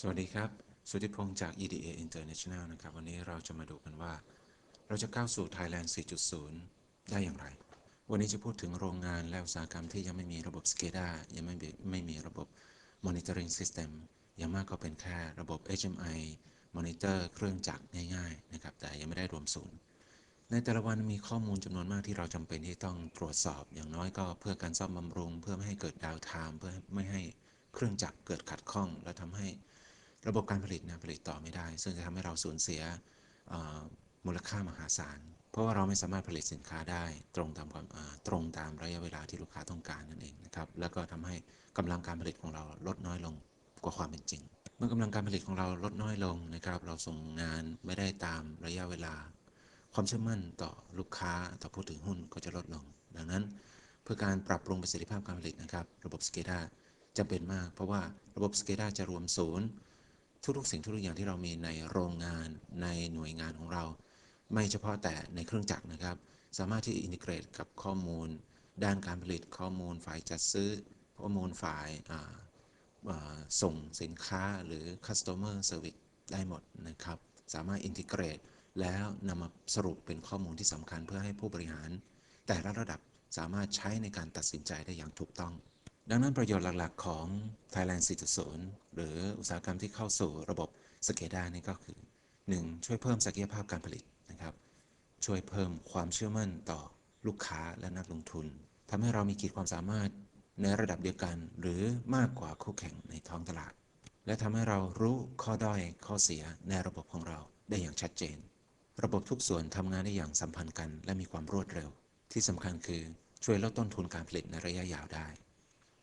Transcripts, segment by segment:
สวัสดีครับ สุธิพงศ์จาก EDA International นะครับ วันนี้เราจะมาดูกันว่า เราจะก้าวสู่ Thailand 4.0 ได้อย่างไร วันนี้จะพูดถึงโรงงานและอุตสาหกรรมที่ยังไม่มีระบบ SCADA ยังไม่ไม่มีระบบ Monitoring System อย่างมากก็เป็นแค่ระบบ HMI Monitor เครื่องจักรง่ายๆนะครับ แต่ยังไม่ได้รวมศูนย์ ในแต่ละวันมีข้อมูลจำนวนมากที่เราจำเป็นที่ต้องตรวจสอบ อย่างน้อยก็เพื่อการซ่อมบำรุง เพื่อไม่ให้เกิดดาวไทม์เพื่อไม่ให้เครื่องจักรเกิดขัดข้อง และทำให้ ระบบการผลิตนะผลิตต่อไม่ได้ ซึ่งจะทำให้เราสูญเสียมูลค่ามหาศาล เพราะว่าเราไม่สามารถผลิตสินค้าได้ตรงตามความตรงตามระยะเวลาที่ลูกค้าต้องการนั่นเองนะครับแล้วก็ทำให้กำลังการผลิตของเราลดน้อยลงกว่าความเป็นจริง เมื่อกำลังการผลิตของเราลดน้อยลงนะครับ เราส่งงานไม่ได้ตามระยะเวลา ความเชื่อมั่นต่อลูกค้าต่อผู้ถือหุ้นก็จะลดลง ดังนั้น เพื่อการปรับปรุงประสิทธิภาพการผลิตนะครับ ระบบ SCADA จะเป็นมาก เพราะว่าระบบ SCADA จะรวมศูนย์ ทุกๆสิ่งทุกๆอย่างที่เรามีในโรงงานในหน่วยงานของเรา ไม่เฉพาะแต่ในเครื่องจักรนะครับ สามารถที่อินทิเกรตกับข้อมูล ด้านการผลิตข้อมูลฝ่ายจัดซื้อ ข้อมูลฝ่ายส่งสินค้าหรือ customer service ได้หมดนะครับ สามารถอินทิเกรตแล้วนำมาสรุปเป็นข้อมูลที่สำคัญเพื่อให้ผู้บริหาร แต่ละระดับสามารถใช้ในการตัดสินใจได้อย่างถูกต้อง ดังนั้นประโยชน์หลักๆ ของ Thailand 4.0 หรืออุตสาหกรรมที่เข้าสู่ระบบ SCADA นี่ก็คือ 1. ช่วยเพิ่มศักยภาพการผลิตนะครับ ช่วยเพิ่มความเชื่อมั่นต่อลูกค้าและนักลงทุนทำให้เรามีขีดความสามารถในระดับเดียวกันหรือมากกว่าคู่แข่งในท้องตลาด และทำให้เรารู้ข้อด้อยข้อเสียในระบบของเราได้อย่างชัดเจน ระบบทุกส่วนทำงานได้อย่างสัมพันธ์กัน และมีความรวดเร็ว ที่สำคัญคือช่วยลดต้นทุนการผลิตในระยะยาวได้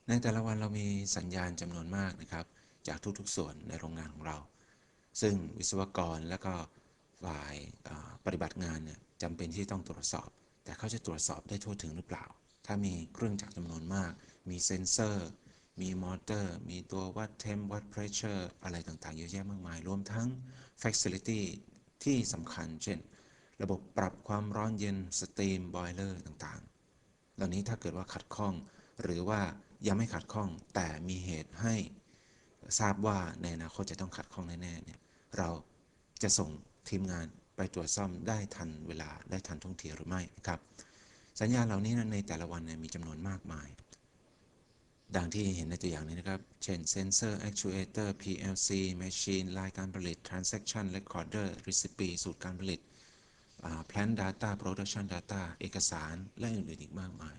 ในแต่ละวันเรามีสัญญาณจำนวนมากนะครับ จากทุกๆส่วนในโรงงานของเรา ซึ่งวิศวกรและก็ฝ่ายปฏิบัติงานเนี่ยจำเป็นที่ต้องตรวจสอบ แต่เขาจะตรวจสอบได้ทั่วถึงหรือเปล่า ถ้ามีเครื่องจักรจำนวนมาก มีเซ็นเซอร์ มีมอเตอร์ มีตัววัดเทมวัดเพรสเชอร์อะไรต่างๆเยอะแยะมากมาย รวมทั้ง Facility ที่สำคัญ เช่น ระบบปรับความร้อนเย็นสตรีมบอยเลอร์ต่างๆ เหล่านี้ถ้าเกิดว่าขัดข้องหรือว่า ยังไม่ขัดข้อง แต่มีเหตุให้ทราบว่าในอนาคตจะต้องขัดข้องแน่ๆเนี่ยเราจะส่งทีมงานไปตรวจซ่อมได้ทันเวลาได้ทันท่วงทีหรือไม่นะครับ สัญญาเหล่านี้ในแต่ละวันเนี่ยมีจำนวนมากมาย ดังที่เห็นในตัวอย่างนี้นะครับ เช่น Sensor Actuator PLC Machine ลายการผลิต Transaction Recorder Recipe สูตรการผลิต Plan Data Production Data เอกสาร และอื่นๆอีกมากมาย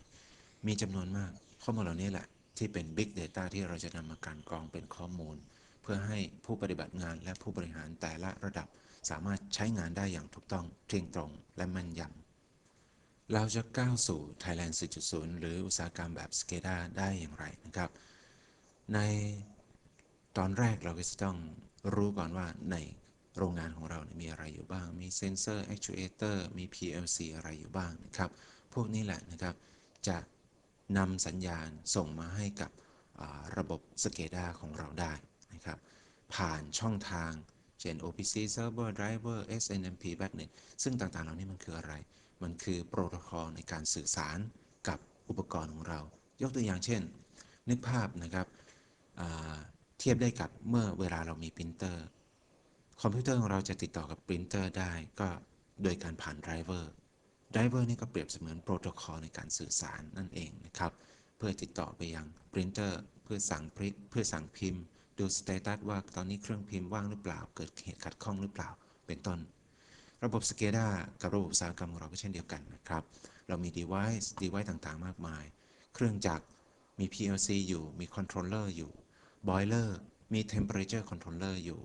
มีจำนวนมาก ข้อมูลเหล่านี้แหละ ที่เป็น Big Data ที่เราจะนำมาการกรองเป็นข้อมูล เพื่อให้ผู้ปฏิบัติงานและผู้บริหารแต่ละระดับ สามารถใช้งานได้อย่างถูกต้องเที่ยงตรงและแม่นยำเราจะก้าวสู่ Thailand 4.0 หรืออุตสาหกรรมแบบ SCADA ได้อย่างไรนะครับ ในตอนแรกเราก็จะต้องรู้ก่อนว่าในโรงงานของเราเนี่ยมีอะไรอยู่บ้าง มีเซนเซอร์ actuator มี PLC อะไรอยู่บ้างนะครับ พวกนี้แหละนะครับ จะ นำสัญญาณส่งมาให้กับระบบ SCADA ของเราได้นะครับ ผ่านช่องทาง เช่น OPC Server Driver SNMP Backnet ซึ่งต่างๆ เหล่านี้มันคืออะไร มันคือโปรโตคอลในการสื่อสารกับอุปกรณ์ของเรา ยกตัวอย่างเช่น นึกภาพนะครับเทียบได้กับเมื่อเวลาเรามีปรินเตอร์ คอมพิวเตอร์ของเราจะติดต่อกับปรินเตอร์ได้ก็โดยการผ่านไดรเวอร์ ไดรเวอร์นี่ก็เปรียบเสมือนโปรโตคอลในการสื่อสารนั่นเองนะครับ เพื่อติดต่อไปยังปรินเตอร์เพื่อสั่งพริเพื่อสั่งพิมพ์ ดูสเตตัสว่าตอนนี้เครื่องพิมพ์ว่างหรือเปล่า เกิดเหตุขัดข้องหรือเปล่า เป็นต้น ระบบ SCADA กับระบบอุตสาหกรรมของเราก็เช่นเดียวกันนะครับ เรามี device device ต่างๆ มากมาย เครื่องจักรมี PLC อยู่ มี controller อยู่ boiler มี temperature controller อยู่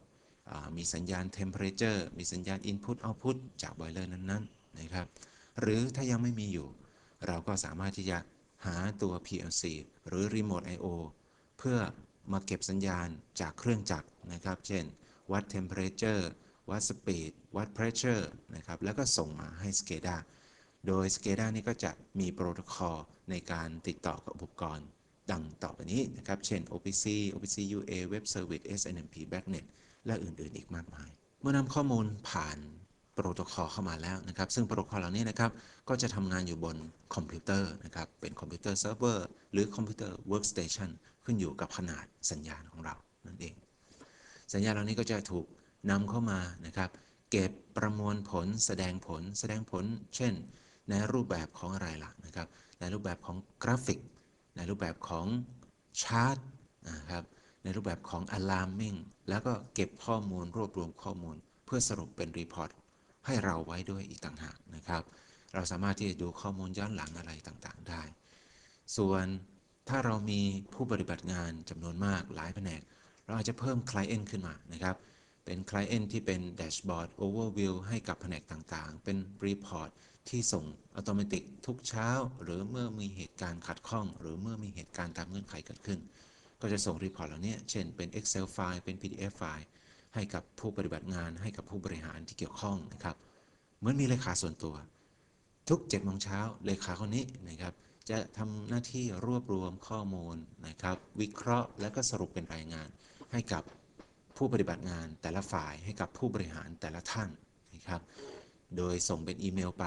มีสัญญาณ temperature มีสัญญาณ input output จาก boiler นั้นๆ นะครับ หรือถ้ายังไม่มีอยู่ เราก็สามารถที่จะหาตัว PLC หรือ remote I/O เพื่อมาเก็บสัญญาณจากเครื่องจักรนะครับ เช่น วัด temperature วัด speed วัด pressure นะครับ แล้วก็ส่งมาให้ SCADA โดย SCADA นี่ก็จะมีโปรโตคอลในการติดต่อกับอุปกรณ์ดังต่อไปนี้นะครับ เช่น OPC OPC UA Web Service SNMP Backnet และอื่นๆ อีกมากมาย เมื่อนำข้อมูลผ่าน โปรโตคอลเข้ามาแล้วนะครับ ซึ่งโปรโตคอลเหล่านี้นะครับก็จะทำงานอยู่บนคอมพิวเตอร์นะครับ เป็นคอมพิวเตอร์เซิร์ฟเวอร์หรือคอมพิวเตอร์เวิร์กสเตชันขึ้นอยู่กับขนาดสัญญาณของเรานั่นเอง สัญญาณเหล่านี้ก็จะถูกนำเข้ามานะครับ เก็บประมวลผลแสดงผล แสดงผล เช่น ในรูปแบบของอะไรล่ะนะครับ ในรูปแบบของกราฟิก ในรูปแบบของชาร์ตนะครับในรูปแบบของ alarming แล้วก็เก็บข้อมูลรวบรวมข้อมูล เพื่อสรุปเป็นรีพอร์ต ให้เราไว้ด้วยอีกต่างหากนะครับ เราสามารถที่จะดูข้อมูลย้อนหลังอะไรต่างๆได้ ส่วนถ้าเรามีผู้ปฏิบัติงานจำนวนมากหลายแผนก เราอาจจะเพิ่ม Client ขึ้นมานะครับ เป็น Client ที่เป็นแดชบอร์ด Overview ให้กับแผนกต่างๆ เป็น Report ที่ส่งอัตโนมัติทุกเช้า หรือเมื่อมีเหตุการณ์ขัดข้อง หรือเมื่อมีเหตุการณ์ตามเงื่อนไขเกิดขึ้น ก็จะส่งรีพอร์ตเหล่านี้เช่นเป็น Excel ไฟล์เป็น PDF ไฟล์ ให้กับผู้ปฏิบัติงาน ให้กับผู้บริหารที่เกี่ยวข้องนะครับ เหมือนมีเลขาส่วนตัว ทุก7จ็ดโมงเช้าเลขาคนนี้นะครับ จะทำหน้าที่รวบรวมข้อมูลนะครับ วิเคราะห์และก็สรุปเป็นรายงาน ให้กับผู้ปฏิบัติงานแต่ละฝ่ายให้กับผู้บริหารแต่ละท่านนะครับ โดยส่งเป็นอีเมลไป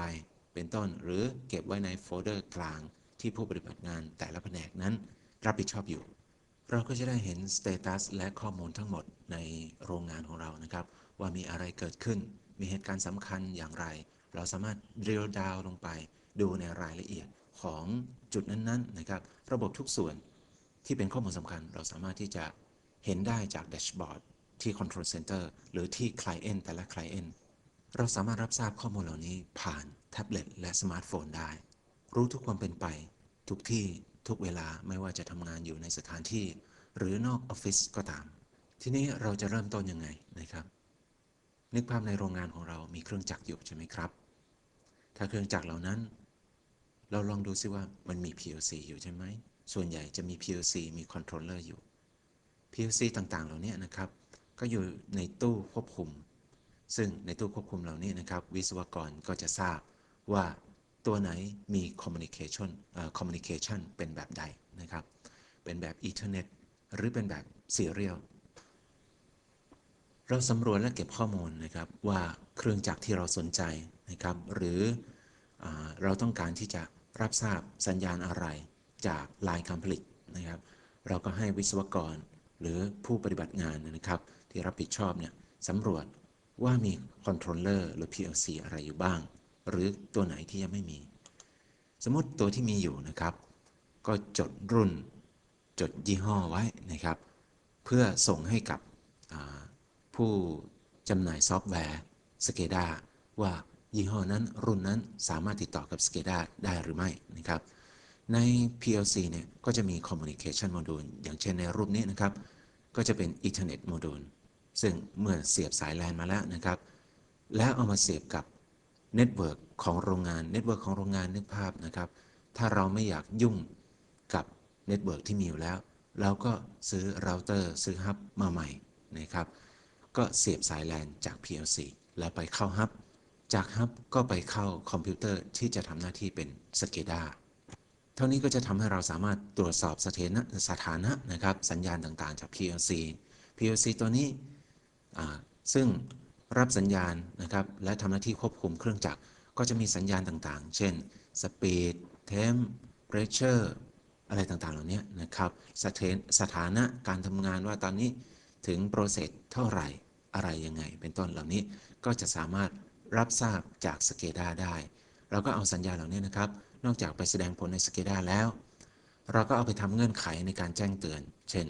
เป็นต้นหรือเก็บไว้ในโฟลเดอร์กลางที่ผู้ปฏิบัติงานแต่ละแผนกนั้นรับผิดชอบอยู่ เราก็จะได้เห็นสเตตัสและข้อมูลทั้งหมดในโรงงานของเรานะครับ ว่ามีอะไรเกิดขึ้น มีเหตุการณ์สำคัญอย่างไร เราสามารถเรียลดาวลงไป ดูในรายละเอียดของจุดนั้นๆนะครับ ระบบทุกส่วนที่เป็นข้อมูลสำคัญ เราสามารถที่จะเห็นได้จากแดชบอร์ดที่ Control Center หรือที่ Client แต่ละ Client เราสามารถรับทราบข้อมูลเหล่านี้ผ่านแท็บเล็ตและสมาร์ทโฟนได้ รู้ทุกความเป็นไป ทุกที่ ทุกเวลาไม่ว่าจะทำงานอยู่ในสถานที่ หรือนอกออฟฟิศก็ตาม ทีนี้เราจะเริ่มต้นยังไงนะครับ นึกภาพในโรงงานของเรามีเครื่องจักรอยู่ใช่ไหมครับ ถ้าเครื่องจักรเหล่านั้น เราลองดูซิว่ามันมี PLC อยู่ใช่ไหม ส่วนใหญ่จะมี PLC มีคอนโทรลเลอร์อยู่ PLC ต่างๆ เหล่านี้นะครับ ก็อยู่ในตู้ควบคุม ซึ่งในตู้ควบคุมเหล่านี้นะครับ วิศวกรก็จะทราบว่า ตัวไหนมี communication communication เป็นแบบใดนะครับ เป็นแบบ Ethernet หรือเป็นแบบ Serial เราสำรวจและเก็บข้อมูลนะครับว่าเครื่องจักรที่เราสนใจนะครับหรืออเราต้องการที่จะรับทราบสัญญาณอะไรจากลายการผลิตนะครับ เราก็ให้วิศวกรหรือผู้ปฏิบัติงานนะครับ ที่รับผิดชอบเนี่ยสำรวจว่ามีคอนโทรลเลอร์หรือ PLC อะไรอยู่บ้าง หรือตัวไหนที่ยังไม่มี สมมติตัวที่มีอยู่นะครับ ก็จดรุ่นจดยี่ห้อไว้นะครับ เพื่อส่งให้กับผู้จำหน่ายซอฟต์แวร์ SCADA ว่ายี่ห้อนั้นรุ่นนั้นสามารถติดต่อกับ SCADA ได้หรือไม่นะครับ ใน PLC เนี่ยก็จะมี Communication Module อย่างเช่นในรูปนี้นะครับ ก็จะเป็น Ethernet Module ซึ่งเมื่อเสียบสายแลนมาแล้วนะครับ แล้วเอามาเสียบกับ เน็ตเวิร์กของโรงงานเน็ตเวิร์กของโรงงานนึกภาพนะครับ ถ้าเราไม่อยากยุ่งกับเน็ตเวิร์กที่มีอยู่แล้ว เราก็ซื้อเราเตอร์ซื้อฮับมาใหม่นะครับ ก็เสียบสายแลนจาก PLC แล้วไปเข้าฮับ จากฮับก็ไปเข้าคอมพิวเตอร์ที่จะทำหน้าที่เป็น SCADA เท่านี้ก็จะทำให้เราสามารถตรวจสอบสถานะสถานะนะครับ สัญญาณต่างๆ จาก PLC PLC ตัวนี้ซึ่ง รับสัญญาณนะครับและทำหน้าที่ควบคุมเครื่องจักรก็จะมีสัญญาณต่างๆ เช่น Speed Temp Pressure อะไรต่างๆ เหล่านี้นะครับสถานสถานะการทำงานว่าตอนนี้ถึง process เท่าไหร่อะไรยังไง เป็นต้นเหล่านี้ก็จะสามารถรับทราบจาก SCADA ได้ เราก็เอาสัญญาณเหล่านี้นะครับ นอกจากไปแสดงผลใน SCADA แล้ว เราก็เอาไปทำเงื่อนไขในการแจ้งเตือน เช่น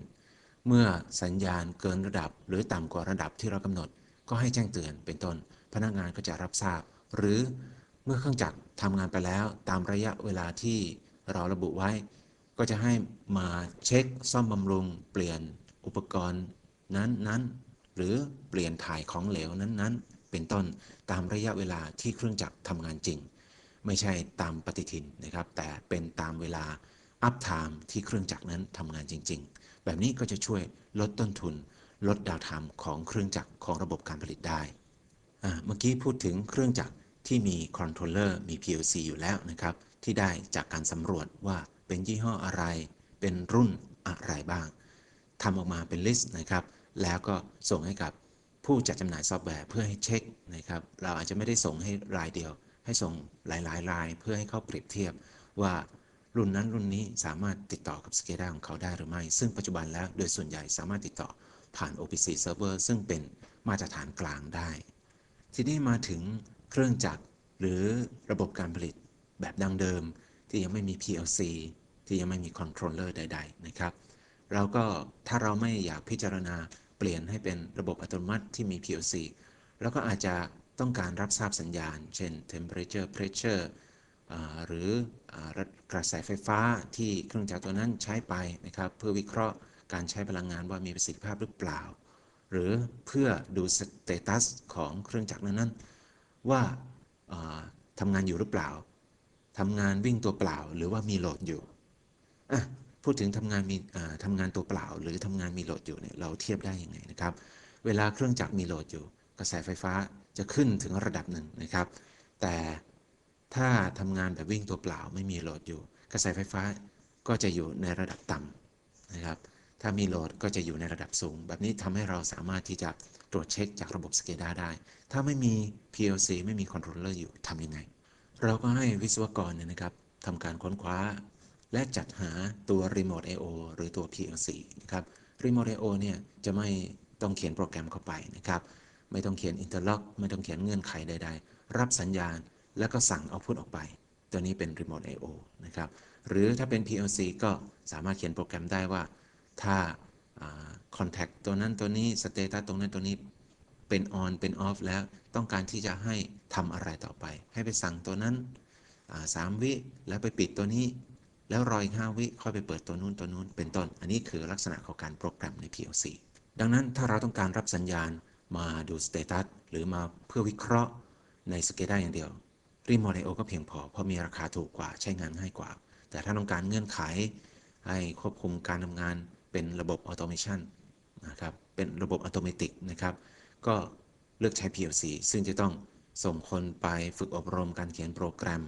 เมื่อสัญญาณเกินระดับหรือต่ำกว่าระดับที่เรากำหนด ก็ให้แจ้งเตือนเป็นต้น พนักงานก็จะรับทราบ หรือเมื่อเครื่องจักรทำงานไปแล้ว ตามระยะเวลาที่เราระบุไว้ ก็จะให้มาเช็คซ่อมบำรุง เปลี่ยนอุปกรณ์นั้นๆ หรือเปลี่ยนถ่ายของเหลวนั้นๆ เป็นต้นตามระยะเวลาที่เครื่องจักรทำงานจริง ไม่ใช่ตามปฏิทินนะครับ แต่เป็นตามเวลาอัพไทม์ที่เครื่องจักรนั้นทำงานจริง ๆ แบบนี้ก็จะช่วยลดต้นทุน ลดดาวไทม์ของเครื่องจักรของระบบการผลิตได้ เมื่อกี้พูดถึงเครื่องจักรที่มีคอนโทรลเลอร์มี PLC อยู่แล้วนะครับ ที่ได้จากการสำรวจว่าเป็นยี่ห้ออะไร เป็นรุ่นอะไรบ้างทำออกมาเป็นลิสต์นะครับ แล้วก็ส่งให้กับผู้จัดจำหน่ายซอฟต์แวร์เพื่อให้เช็คนะครับ เราอาจจะไม่ได้ส่งให้รายเดียว ให้ส่งหลายๆราย เพื่อให้เขาเปรียบเทียบว่ารุ่นนั้นรุ่นนี้สามารถติดต่อกับ SCADA ของเขาได้หรือไม่ ซึ่งปัจจุบันแล้วโดยส่วนใหญ่สามารถติดต่อ ผ่าน OPC Server ซึ่งเป็นมาตรฐานกลางได้ ทีนี้มาถึงเครื่องจักรหรือระบบการผลิตแบบดังเดิม ที่ยังไม่มี PLC ที่ยังไม่มีคอนโทรลเลอร์ใด ๆ นะครับ เราก็ถ้าเราไม่อยากพิจารณาเปลี่ยนให้เป็นระบบอัตโนมัติที่มี PLC เราก็อาจจะต้องการรับทราบสัญญาณ เช่น temperature pressure หรือกระแสไฟฟ้าที่เครื่องจักรตัวนั้นใช้ไปนะครับ เพื่อวิเคราะห์ การใช้พลังงานว่ามีประสิทธิภาพหรือเปล่า หรือเพื่อดูสเตตัสของเครื่องจักรนั้นๆว่าอ่าทำงานอยู่หรือเปล่าทำงานวิ่งตัวเปล่าหรือว่ามีโหลดอยู่อะพูดถึงทำงานมีทำงานตัวเปล่า หรือทำงานมีโหลดอยู่เนี่ยเราเทียบได้ยังไงนะครับ เวลาเครื่องจักรมีโหลดอยู่ กระแสไฟฟ้าจะขึ้นถึงระดับหนึ่งนะครับ แต่ถ้าทำงานแบบวิ่งตัวเปล่าไม่มีโหลดอยู่ กระแสไฟฟ้าก็จะอยู่ในระดับต่ำนะครับ ถ้ามีโหลดก็จะอยู่ในระดับสูง แบบนี้ทำให้เราสามารถที่จะตรวจเช็คจากระบบ SCADA ได้ ถ้าไม่มี PLC ไม่มีคอนโทรลเลอร์อยู่ทำยังไง เราก็ให้วิศวกรเนี่ยนะครับทำการค้นคว้า และจัดหาตัว Remote I/O หรือตัว PLC นะครับ Remote I/O เนี่ยจะไม่ต้องเขียนโปรแกรมเข้าไปนะครับ ไม่ต้องเขียน interlock ไม่ต้องเขียนเงื่อนไขใด ๆ รับสัญญาณแล้วก็สั่งเอาพุทออกไป ตัวนี้เป็น Remote I/O นะครับ หรือถ้าเป็น PLC ก็สามารถเขียนโปรแกรมได้ว่า ถ้าคอ่า contact ตัวนั้นตัวนี้ status ตรงนั้นตัวนี้เป็น on เป็น off แล้วต้องการที่จะให้ทำอะไรต่อไป ให้ไปสั่งตัวนั้นสามวิแล้วไปปิดตัวนี้ แล้วรออีก5วิค่อยไปเปิดตัวนู้นตัวนู้นเป็นต้น อันนี้คือลักษณะของการโปรแกรมใน PLC ดังนั้นถ้าเราต้องการรับสัญญาณมาดูสเตตัสหรือมาเพื่อวิเคราะห์ใน SCADA อย่างเดียว Remote I/O ก็เพียงพอ เพราะมีราคาถูกกว่าใช้งานง่ายกว่า แต่ถ้าต้องการเงื่อนไขให้ควบคุมการทำงาน เป็นระบบออโตเมชันนะครับเป็นระบบอัตโนมัตินะครับ ก็เลือกใช้ PLC ซึ่งจะต้องส่งคนไปฝึกอบรมการเขียนโปรแกรม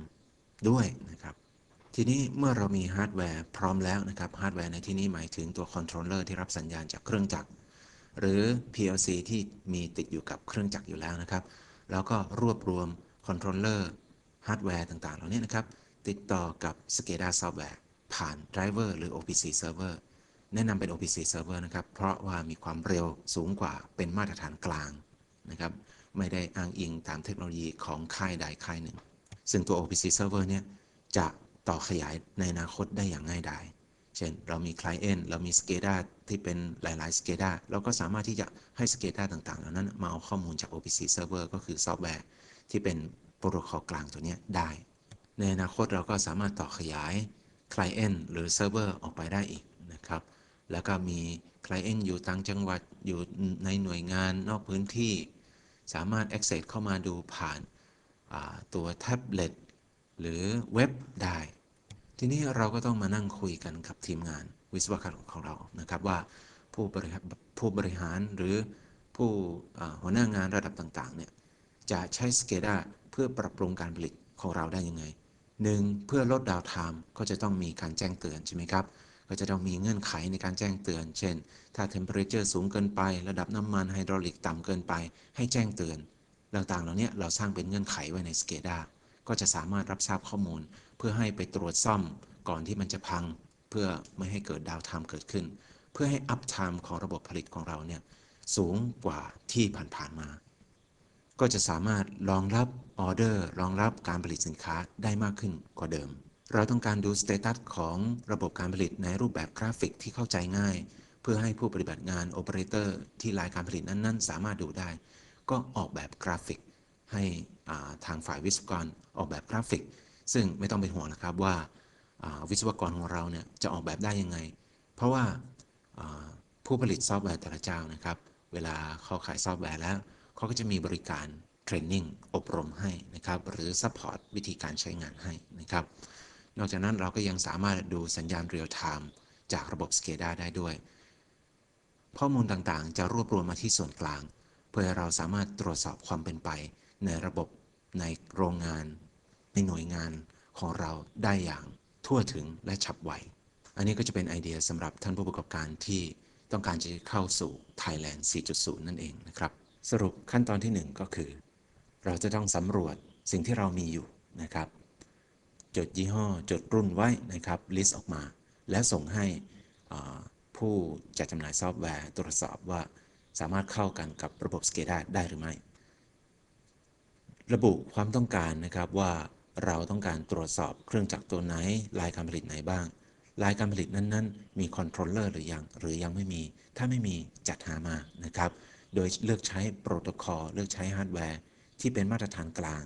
ด้วยนะครับ ทีนี้เมื่อเรามีฮาร์ดแวร์พร้อมแล้วนะครับฮาร์ดแวร์ในที่นี้หมายถึงตัวคอนโทรลเลอร์ที่รับสัญญาณจากเครื่องจักร หรือ PLC ที่มีติดอยู่กับเครื่องจักรอยู่แล้วนะครับ แล้วก็รวบรวมคอนโทรลเลอร์ฮาร์ดแวร์ต่างๆ เหล่านี้นะครับ ติดต่อกับ SCADA ซอฟต์แวร์ผ่าน Driver หรือ OPC Server แนะนำเป็น OPC Server นะครับ เพราะว่ามีความเร็วสูงกว่าเป็นมาตรฐานกลางนะครับ ไม่ได้อ้างอิงตามเทคโนโลยีของค่ายใดค่ายหนึ่ง ซึ่งตัว OPC Server เนี่ยจะต่อขยายในอนาคตได้อย่างง่ายดาย เช่น เรามี Client เรามี SCADA ที่เป็นหลาย ๆ SCADA เราก็สามารถที่จะให้ SCADA ต่าง ๆ เหล่านั้นมาเอาข้อมูลจาก OPC Server ก็คือซอฟต์แวร์ที่เป็นโปรโตคอลกลางตัวนี้ได้ ในอนาคตเราก็สามารถต่อขยาย Client หรือ Server ออกไปได้อีกนะครับ แล้วก็มี Client อยู่ต่างจังหวัดอยู่ในหน่วยงานนอกพื้นที่ สามารถ access เข้ามาดูผ่านาตัวแท็บเล็ตหรือเว็บได้ ทีนี้เราก็ต้องมานั่งคุยกันกับทีมงานวิศวกรของเรานะครับว่าผู้บริหารผู้บริหารหรือผู้หัวหน้างานระดับต่างๆเนี่ยจะใช้ SCADA เพื่อปรับปรุงการผลิตของเราได้ยังไงหนึ่งเพื่อลดดาวไทม์ก็จะต้องมีการแจ้งเตือนใช่ไหมครับ ก็จะต้องมีเงื่อนไขในการแจ้งเตือน เช่น ถ้า temperature สูงเกินไประดับน้ำมันไฮดรอลิกต่ำเกินไป ให้แจ้งเตือน ต่างๆ เหล่านี้เราสร้างเป็นเงื่อนไขไว้ใน SCADA ก็จะสามารถรับทราบข้อมูล เพื่อให้ไปตรวจซ่อมก่อนที่มันจะพัง เพื่อไม่ให้เกิดดาวไทม์เกิดขึ้น เพื่อให้อัพไทม์ของระบบผลิตของเราเนี่ยสูงกว่าที่ผ่านๆมา ก็จะสามารถรองรับออเดอร์รองรับการผลิตสินค้าได้มากขึ้นกว่าเดิม เราต้องการดูสเตตัสของระบบการผลิตในรูปแบบกราฟิกที่เข้าใจง่าย เพื่อให้ผู้ปฏิบัติงานโอเปอเรเตอร์ที่รายการผลิตนั้นๆ สามารถดูได้ ก็ออกแบบกราฟิก ให้ทางฝ่ายวิศวกรออกแบบกราฟิก ซึ่งไม่ต้องเป็นห่วงนะครับว่าวิศวกรของเราเนี่ยจะออกแบบได้ยังไง เพราะว่าอ่าผู้ผลิตซอฟต์แวร์แต่ละเจ้านะครับ เวลาเขาขายซอฟต์แวร์แล้วเขาก็จะมีบริการเทรนนิ่งอบรมให้นะครับ หรือซัพพอร์ตวิธีการใช้งานให้นะครับ นอกจากนั้นเราก็ยังสามารถดูสัญญาณเรียลไทม์จากระบบ SCADA ได้ด้วย ข้อมูลต่างๆ จะรวบรวมมาที่ส่วนกลาง เพื่อให้เราสามารถตรวจสอบความเป็นไป ในระบบในโรงงาน ในหน่วยงานของเราได้อย่างทั่วถึงและฉับไว อันนี้ก็จะเป็นไอเดียสำหรับท่านผู้ประกอบการที่ต้องการจะเข้าสู่ Thailand 4.0 นั่นเองนะครับ สรุปขั้นตอนที่ 1 ก็คือ เราจะต้องสำรวจสิ่งที่เรามีอยู่นะครับ จดยี่ห้อ จดรุ่นไว้นะครับลิสต์ออกมา แล้วส่งให้ผู้จัดจำหน่ายซอฟต์แวร์ตรวจสอบว่าสามารถเข้ากันกับระบบ SCADA ได้หรือไม่ ระบุความต้องการนะครับว่าเราต้องการตรวจสอบเครื่องจักรตัวไหน ลายการผลิตไหนบ้าง ลายการผลิตนั้นๆ มีคอนโทรลเลอร์หรือยัง หรือยังไม่มี ถ้าไม่มีจัดหามานะครับ โดยเลือกใช้โปรโตคอลเลือกใช้ฮาร์ดแวร์ที่เป็นมาตรฐานกลาง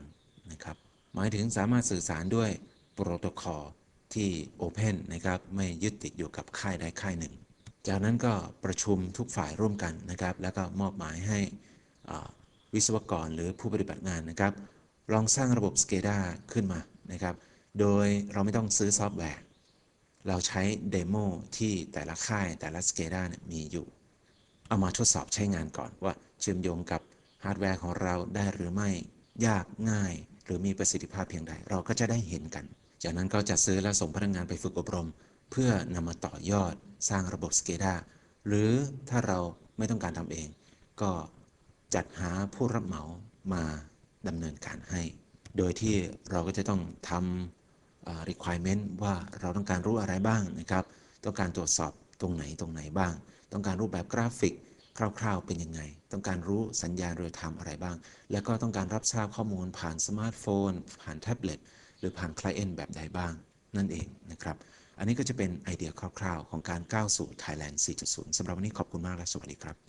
นะครับ หมายถึงสามารถสื่อสารด้วย โปรโตคอลที่ Open นนะครับไม่ยึดติดอยู่กับค่ายใดค่ายหนึ่ง จากนั้นก็ประชุมทุกฝ่ายร่วมกันนะครับ แล้วก็มอบหมายให้วิศวกรหรือผู้ปฏิบัติงานนะครับ ลองสร้างระบบ SCADA ขึ้นมานะครับ โดยเราไม่ต้องซื้อซอฟต์แวร์ เราใช้เดโมที่แต่ละค่ายแต่ละ SCADA เนี่ยมีอยู่ เอามาทดสอบใช้งานก่อนว่าเชื่อมโยงกับฮาร์ดแวร์ของเราได้หรือไม่ยากง่าย หรือมีประสิทธิภาพเพียงใด เราก็จะได้เห็นกัน จากนั้นก็จะซื้อและส่งพนักงานไปฝึกอบรม เพื่อนำมาต่อยอดสร้างระบบ SCADA หรือถ้าเราไม่ต้องการทำเอง ก็จัดหาผู้รับเหมามาดำเนินการให้ โดยที่เราก็จะต้องทำอ่า requirement ว่าเราต้องการรู้อะไรบ้างนะครับ ต้องการตรวจสอบตรงไหนตรงไหนบ้าง ต้องการรูปแบบกราฟิกคร่าวๆ เป็นยังไง ต้องการรู้สัญญาณเรือทำอะไรบ้าง แล้วก็ต้องการรับทราบข้อมูลผ่านสมาร์ทโฟน ผ่านแท็บเล็ต หรือผ่านคลเอนแบบใดบ้างนั่นเองนะครับ อันนี้ก็จะเป็นไอเดียคร่าวๆ ของการก้าวสู่ Thailand 4.0 สำหรับวันนี้ขอบคุณมากและสวัสดีครับ